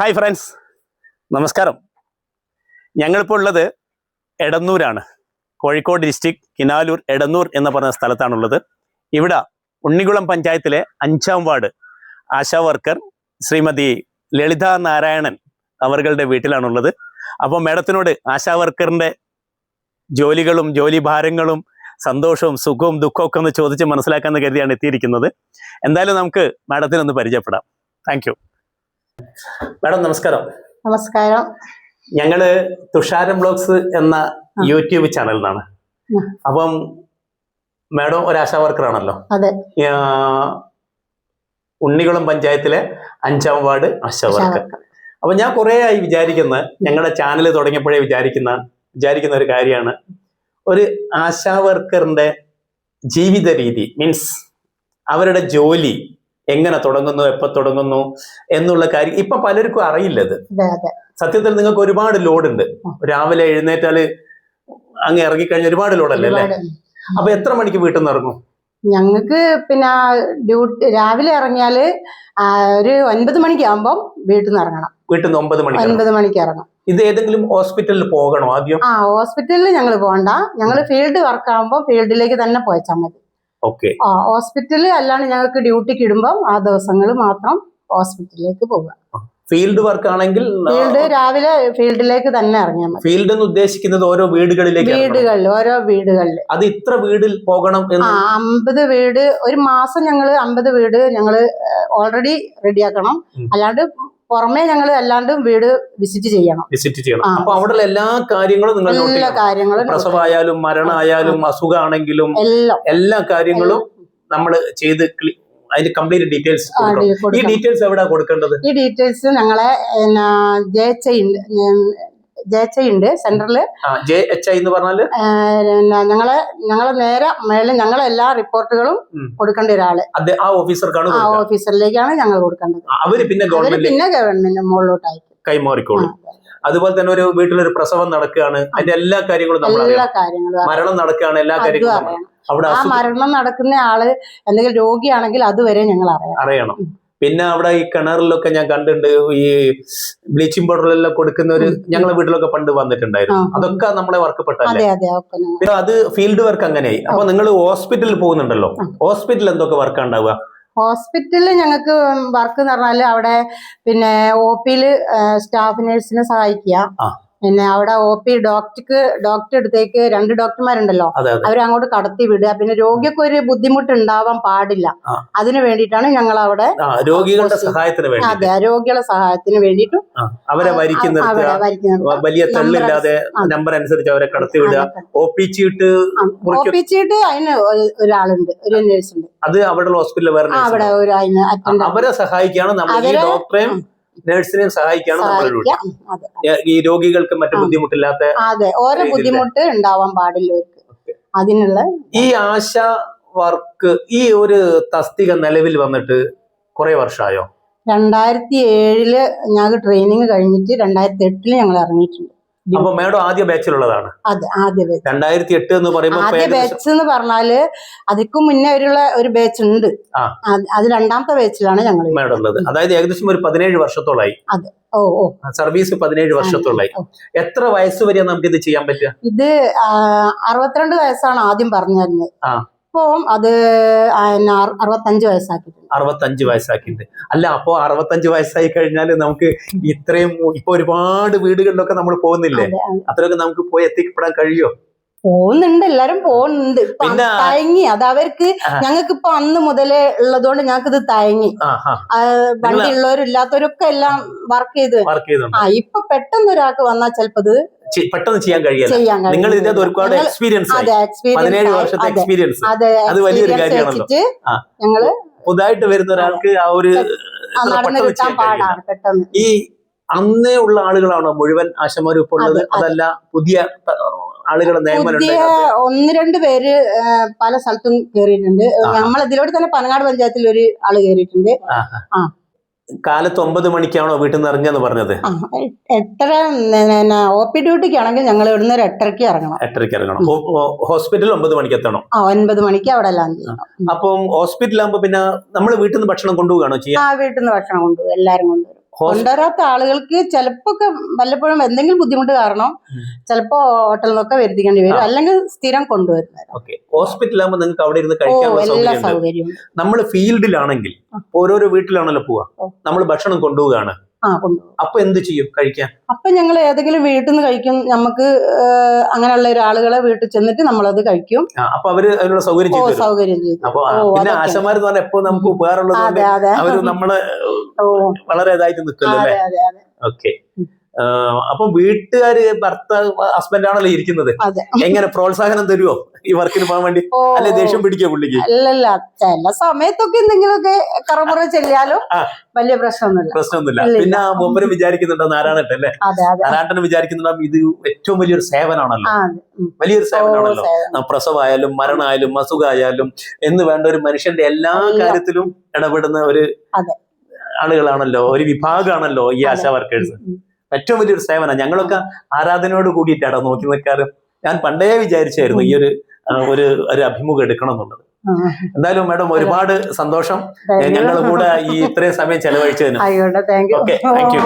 Hi friends നമസ്കാരം. ഞങ്ങളിപ്പോൾ ഉള്ളത് എടന്നൂരാണ്. കോഴിക്കോട് ഡിസ്ട്രിക്ട് കിനാലൂർ എടന്നൂർ എന്ന് പറഞ്ഞ സ്ഥലത്താണുള്ളത്. ഇവിടെ ഉണ്ണികുളം പഞ്ചായത്തിലെ അഞ്ചാം വാർഡ് ആശാ വർക്കർ ശ്രീമതി ലളിത നാരായണൻ അവരുടെ വീട്ടിലാണുള്ളത്. അപ്പോൾ മേഡത്തിനോട് ആശാ വർക്കറിന്റെ ജോലികളും ജോലി ഭാരങ്ങളും സന്തോഷവും സുഖവും ദുഃഖവും ഒക്കെ ഒന്ന് ചോദിച്ച് മനസ്സിലാക്കാമെന്ന് കരുതിയാണ് എത്തിയിരിക്കുന്നത്. എന്തായാലും നമുക്ക് മാഡത്തിനൊന്ന് പരിചയപ്പെടാം. താങ്ക് മാഡം നമസ്കാരം. നമസ്കാരം. ഞങ്ങൾ തുഷാരം ബ്ലോഗ്സ് എന്ന യൂട്യൂബ് ചാനലിൽ നിന്നാണ് അപ്പം മാഡം ഒരു ആശാ വർക്കർ ആണല്ലോ ഉണ്ണികുളം പഞ്ചായത്തിലെ അഞ്ചാം വാർഡ് ആശാ വർക്കർ. അപ്പൊ ഞാൻ കുറെ ആയി വിചാരിക്കുന്ന ഞങ്ങളുടെ ചാനൽ തുടങ്ങിയപ്പോഴേ വിചാരിക്കുന്ന വിചാരിക്കുന്ന ഒരു കാര്യമാണ്. ഒരു ആശാ വർക്കറിന്റെ ജീവിത രീതി മീൻസ് അവരുടെ ജോലി എങ്ങനെ തുടങ്ങുന്നു എപ്പോ തുടങ്ങുന്നു എന്നുള്ള കാര്യം ഇപ്പൊ പലർക്കും അറിയില്ലത്. അതെ സത്യത്തിൽ നിങ്ങൾക്ക് ഒരുപാട് ലോഡ് ഉണ്ട് രാവിലെ എഴുന്നേറ്റാൽ അങ്ങ് ഇറങ്ങിക്കഴിഞ്ഞ ഒരുപാട് ലോഡല്ലേ അല്ലേ? അപ്പൊ എത്ര മണിക്ക് വീട്ടിൽ നിന്ന് ഇറങ്ങും? ഞങ്ങൾക്ക് പിന്നെ ഡ്യൂട്ടി രാവിലെ ഇറങ്ങിയാൽ ഒരു ഒൻപത് മണിക്കാകുമ്പോൾ വീട്ടിൽ നിന്ന് ഇറങ്ങണം. വീട്ടിൽ നിന്ന് ഒമ്പത് ഇറങ്ങും. ഒൻപത് മണിക്ക് ഇറങ്ങണം ഇത് ഏതെങ്കിലും ഹോസ്പിറ്റലിൽ പോകണോ ആദ്യം? ആ ഹോസ്പിറ്റലിൽ ഞങ്ങൾ പോകണ്ട. ഞങ്ങൾ ഫീൽഡ് വർക്ക് ആകുമ്പോൾ ഫീൽഡിലേക്ക് തന്നെ പോയച്ചാൽ മതി. ആ ഹോസ്പിറ്റലിൽ അല്ലാണ്ട് ഞങ്ങൾക്ക് ഡ്യൂട്ടിക്ക് ഇടുമ്പം ആ ദിവസങ്ങൾ മാത്രം ഹോസ്പിറ്റലിലേക്ക് പോവുക. ഫീൽഡ് വർക്ക് ആണെങ്കിൽ ഫീൽഡ് രാവിലെ ഫീൽഡിലേക്ക് തന്നെ ഇറങ്ങിയാൽ മതി. ഫീൽഡ് എന്ന് ഉദ്ദേശിക്കുന്നത് ഓരോ വീടുകളിലേക്ക്. വീടുകളിൽ ഓരോ വീടുകളിൽ അത് ഇത്ര വീടിൽ പോകണം എന്ന് അമ്പത് വീട് ഒരു മാസം ഞങ്ങൾ അമ്പത് വീട് ഞങ്ങൾ ഓൾറെഡി റെഡിയാക്കണം. അല്ലാണ്ട് പുറമേ ഞങ്ങൾ അല്ലാണ്ട് വീട് വിസിറ്റ് ചെയ്യണം. വിസിറ്റ് ചെയ്യണം. അപ്പൊ അവിടെ എല്ലാ കാര്യങ്ങളും നിങ്ങൾ എല്ലാ കാര്യങ്ങളും പ്രസവമായാലും മരണമായാലും അസുഖമാണെങ്കിലും എല്ലാം. എല്ലാ കാര്യങ്ങളും നമ്മൾ ചെയ്ത് അതിന്റെ കംപ്ലീറ്റ് ഡീറ്റെയിൽസ് ഈ ഡീറ്റെയിൽസ് എവിടെ കൊടുക്കേണ്ടത്? ഈ ഡീറ്റെയിൽസ് ഞങ്ങളെ ജയച്ചയുണ്ട് ജയച്ചയുണ്ട് സെന്ററിൽ ജെ എച്ച് ഐ എന്ന് പറഞ്ഞാൽ? ഞങ്ങളെ ഞങ്ങളെ നേരെ മേലെ ഞങ്ങളെ എല്ലാ റിപ്പോർട്ടുകളും. കൊടുക്കേണ്ട ഒരാൾ. ആ ഓഫീസർക്കാണ് ആ. ഓഫീസറിലേക്കാണ് ഞങ്ങൾ കൊടുക്കേണ്ടത്. അവർ പിന്നെ ഗവൺമെന്റ് പിന്നെ ഗവൺമെന്റ് മുകളിലോട്ടായി കൈമാറിക്കോളും. അതുപോലെ തന്നെ ഒരു വീട്ടിലൊരു പ്രസവം നടക്കുകയാണ്. അതിന്റെ എല്ലാ കാര്യങ്ങളും നമ്മൾ അറിയണം. മരണം നടക്കുകയാണ് എല്ലാ കാര്യങ്ങളും അവിടെ ആ മരണം നടക്കുന്ന ആൾ എന്തെങ്കിലും രോഗിയാണെങ്കിൽ അതുവരെ ഞങ്ങൾ അറിയാം അറിയണം. പിന്നെ അവിടെ ഈ കിണറിലൊക്കെ ഞാൻ കണ്ടിട്ടുണ്ട് ഈ ബ്ലീച്ചിങ് പൗഡറിലെല്ലാം കൊടുക്കുന്ന ഒരു ഞങ്ങളെ വീട്ടിലൊക്കെ പണ്ട് വന്നിട്ടുണ്ടായിരുന്നു. അതൊക്കെ നമ്മളെ വർക്ക് പെട്ടല്ലേ പിന്നെ അത് ഫീൽഡ് വർക്ക് അങ്ങനെയായി. അപ്പൊ നിങ്ങൾ ഹോസ്പിറ്റലിൽ പോകുന്നുണ്ടല്ലോ. ഹോസ്പിറ്റലിൽ എന്തൊക്കെ വർക്ക് ഉണ്ടാവുക ഹോസ്പിറ്റലിൽ ഞങ്ങൾക്ക് വർക്ക് എന്ന് പറഞ്ഞാൽ അവിടെ പിന്നെ ഒ പിയിൽ സ്റ്റാഫ് നഴ്സിനെ സഹായിക്കുക. പിന്നെ അവിടെ ഒ പി ഡോക്ടർക്ക് ഡോക്ടർ അടുത്തേക്ക് രണ്ട് ഡോക്ടർമാരുണ്ടല്ലോ അവരങ്ങോട്ട് കടത്തി വിടുക. പിന്നെ രോഗിക്ക് ഒരു ബുദ്ധിമുട്ട് ഉണ്ടാവാൻ പാടില്ല. അതിന് വേണ്ടിയിട്ടാണ് ഞങ്ങൾ അവിടെ രോഗികളുടെ സഹായത്തിന് വേണ്ടി അതെ രോഗികളെ സഹായത്തിന് വേണ്ടിയിട്ട് അവരെ വലിയ തള്ളില്ലാതെ നമ്പർ അനുസരിച്ച് അവരെ കടത്തി വിടുക. ഒ പി ചീട്ട് ഒ പി ചീട്ട് അതിന് ഒരാളുണ്ട് ഒരു നേഴ്സ് ഉണ്ട്. അത് അവിടെ ഹോസ്പിറ്റലിൽ വേറെ അവരെ സഹായിക്കാണ് നമ്മൾ ഡോക്ടറെയും നഴ്സിനെയും സഹായിക്കാണ് നമ്മളിലൂടെ ഈ രോഗികൾക്ക് മറ്റു. ബുദ്ധിമുട്ടില്ലാത്ത അതെ. ഓരോ ബുദ്ധിമുട്ട് ഉണ്ടാവാൻ പാടില്ല അതിനുള്ള ഈ ആശ വർക്ക് ഈ ഒരു തസ്തിക നിലവിൽ വന്നിട്ട് കുറെ വർഷമായോ? രണ്ടായിരത്തി ഏഴിൽ ഞങ്ങൾക്ക് ട്രെയിനിങ് കഴിഞ്ഞിട്ട് രണ്ടായിരത്തി എട്ടിൽ ഞങ്ങൾ ഇറങ്ങിയിട്ടുണ്ട്. അപ്പൊ മേഡം ആദ്യ ബാച്ചിലുള്ളതാണ് രണ്ടായിരത്തി എട്ട് എന്ന് പറയുമ്പോൾ ആദ്യ ബാച്ച് എന്ന് പറഞ്ഞാൽ അതിക്കും മുന്നേ ഒരുള്ള ഒരു ബാച്ച് ഉണ്ട്. അത് രണ്ടാമത്തെ ബാച്ചിലാണ് ഞങ്ങൾ മേഡം ഉള്ളത്. അതായത് ഏകദേശം ഒരു പതിനേഴ് വർഷത്തോളായി. ഓ ഓ. സർവീസ് പതിനേഴ് വർഷത്തോളായി. എത്ര വയസ്സ് വരെ നമുക്ക് ഇത് ചെയ്യാൻ പറ്റുക? ഇത് അറുപത്തിരണ്ട് വയസ്സാണ് ആദ്യം പറഞ്ഞിരുന്നത്. ആ. ഇപ്പം അത് ആ, വയസ്സാക്കി അറു- അറുപത്തഞ്ച് വയസ്സാക്കിയിട്ടുണ്ട്. അറുപത്തഞ്ച് വയസ്സാക്കിയിട്ട് അല്ല അപ്പോ അറുപത്തഞ്ച് വയസ്സായി കഴിഞ്ഞാൽ നമുക്ക് ഇത്രയും ഇപ്പൊ ഒരുപാട് വീടുകളിലൊക്കെ നമ്മൾ പോകുന്നില്ലേ? അതെ, അതെ. അത്രയൊക്കെ നമുക്ക് പോയി എത്തിക്കപ്പെടാൻ കഴിയോ? പോകുന്നുണ്ട് എല്ലാരും പോകുന്നുണ്ട്. പിന്നെ- തയങ്ങി. അത് അവർക്ക്. ഞങ്ങൾക്ക് ഇപ്പൊ അന്ന് മുതലേ ഉള്ളതുകൊണ്ട് ഞങ്ങൾക്ക് ഇത് തയങ്ങി വണ്ടി ഉള്ളവരും ഇല്ലാത്തവരൊക്കെ എല്ലാം വർക്ക് ചെയ്ത്. ആ ഇപ്പൊ പെട്ടെന്ന് ഒരാൾക്ക് വന്നാൽ ചിലപ്പോ പെട്ടെന്ന് ചെയ്യാൻ കഴിയില്ല. നിങ്ങൾ ഇതിനകത്ത് ഒരുപാട് എക്സ്പീരിയൻസ് പതിനേഴ്. വർഷത്തെ എക്സ്പീരിയൻസ് അതെ വലിയൊരു കാര്യമാണല്ലോ. ഞങ്ങൾ പുതുതായിട്ട് വരുന്ന ഒരാൾക്ക് ആ ഒരു ഈ അന്നേ ഉള്ള ആളുകളാണോ മുഴുവൻ ആശമാരും ഇപ്പോൾ ഉള്ളത്? അതെ, അതെ. അതല്ല പുതിയ ആളുകളെ നിയമനം ഒന്ന് രണ്ട് പേര് പല സ്ഥലത്തും കയറിയിട്ടുണ്ട് ഇതിലൂടെ തന്നെ പനങ്ങാട് പഞ്ചായത്തിൽ ഒരു ആൾ കയറിയിട്ടുണ്ട് ആ. കാലത്ത് ഒമ്പത് മണിക്കാണോ വീട്ടിൽ നിന്ന് ഇറങ്ങിയെന്ന് പറഞ്ഞത് എട്ടര ഒ പി ഡ്യൂട്ടിക്ക് ആണെങ്കിൽ ഞങ്ങൾ ഇവിടുന്ന് ഒരു എട്ടരയ്ക്ക് ഇറങ്ങണം. എട്ടരയ്ക്ക് ഇറങ്ങണം. ഹോസ്പിറ്റലിൽ ഒമ്പത് മണിക്ക് എത്തണം? ആ ഒൻപത് മണിക്ക് അവിടെ എല്ലാം അപ്പം ഹോസ്പിറ്റലാകുമ്പോ പിന്നെ നമ്മൾ വീട്ടിൽ നിന്ന് ഭക്ഷണം കൊണ്ടുപോവുകയാണോ ചെയ്യാം? ആ വീട്ടിൽ നിന്ന് ഭക്ഷണം കൊണ്ടുപോകും എല്ലാരും കൊണ്ടുവരും. കൊണ്ടുവരാത്ത ആളുകൾക്ക് ചിലപ്പോ ഒക്കെ വല്ലപ്പോഴും എന്തെങ്കിലും ബുദ്ധിമുട്ട് കാരണം. ചിലപ്പോ ഹോട്ടലിൽ നിന്നൊക്കെ വരുത്തിക്കേണ്ടി വരും. അല്ലെങ്കിൽ സ്ഥിരം കൊണ്ടുവരുന്നത് ഹോസ്പിറ്റലാകുമ്പോൾ നിങ്ങൾക്ക് അവിടെ ഇരുന്ന് സൗകര്യവും. നമ്മൾ ഫീൽഡിലാണെങ്കിൽ ഓരോരോ വീട്ടിലാണല്ലോ പോവാ. നമ്മൾ ഭക്ഷണം കൊണ്ടുപോവുകയാണ്. ആ അപ്പൊ എന്ത് ചെയ്യും കഴിക്കാൻ? അപ്പൊ ഞങ്ങൾ ഏതെങ്കിലും വീട്ടിൽ നിന്ന് കഴിക്കും. നമുക്ക് അങ്ങനെയുള്ള ഒരാളുകളെ വീട്ടിൽ ചെന്നിട്ട് നമ്മളത് കഴിക്കും. അപ്പൊ അവർ അതിനുള്ള സൗകര്യം സൗകര്യം അപ്പൊ പിന്നെ പറഞ്ഞാൽ എപ്പോ നമുക്ക് ഉപകാരമുള്ളത് അവർ നമ്മൾ വളരെ ഇതായിട്ട് നിൽക്കുന്നു ഓക്കെ. അപ്പൊ വീട്ടുകാര് ഭർത്താവ് ഹസ്ബൻഡ് ആണല്ലോ ഇരിക്കുന്നത്. എങ്ങനെ പ്രോത്സാഹനം തരുമോ ഈ വർക്കിന് പോകാൻ വേണ്ടി? അല്ലെ ദേഷ്യം പിടിക്കോ പുള്ളിക്ക്? അല്ലല്ല ചില സമയത്തൊക്കെ എന്തെങ്കിലുമൊക്കെ കറമുറ ചെല്ലിയാലും ആ. വലിയ പ്രശ്നമൊന്നുമില്ല. പ്രശ്നമൊന്നുമില്ല. പിന്നെ ആ മൂപ്പര് വിചാരിക്കുന്നുണ്ടോ നാരായണട്ടൻ അല്ലെ? നാരായണൻ വിചാരിക്കുന്നുണ്ടാവും ഇത് ഏറ്റവും വലിയൊരു സേവനാണല്ലോ. വലിയൊരു സേവനമാണല്ലോ പ്രസവമായാലും മരണമായാലും അസുഖമായാലും എന്ന് വേണ്ട ഒരു മനുഷ്യന്റെ എല്ലാ കാര്യത്തിലും ഇടപെടുന്ന ഒരു. ആളുകളാണല്ലോ ഒരു വിഭാഗമാണല്ലോ ഈ ആശാ വർക്കേഴ്സ്. ഏറ്റവും വലിയൊരു സേവനം. ഞങ്ങളൊക്കെ ആരാധനയോട് കൂടിയിട്ടാണ് നോക്കി നിൽക്കാറ്. ഞാൻ പണ്ടേ വിചാരിച്ചായിരുന്നു ഈ ഒരു ഒരു ഒരു അഭിമുഖം എടുക്കണം എന്നുള്ളത്. എന്തായാലും മാഡം ഒരുപാട് സന്തോഷം. ഞങ്ങൾ കൂടെ ഈ ഇത്രയും സമയം ചെലവഴിച്ചതിന്. Okay thank you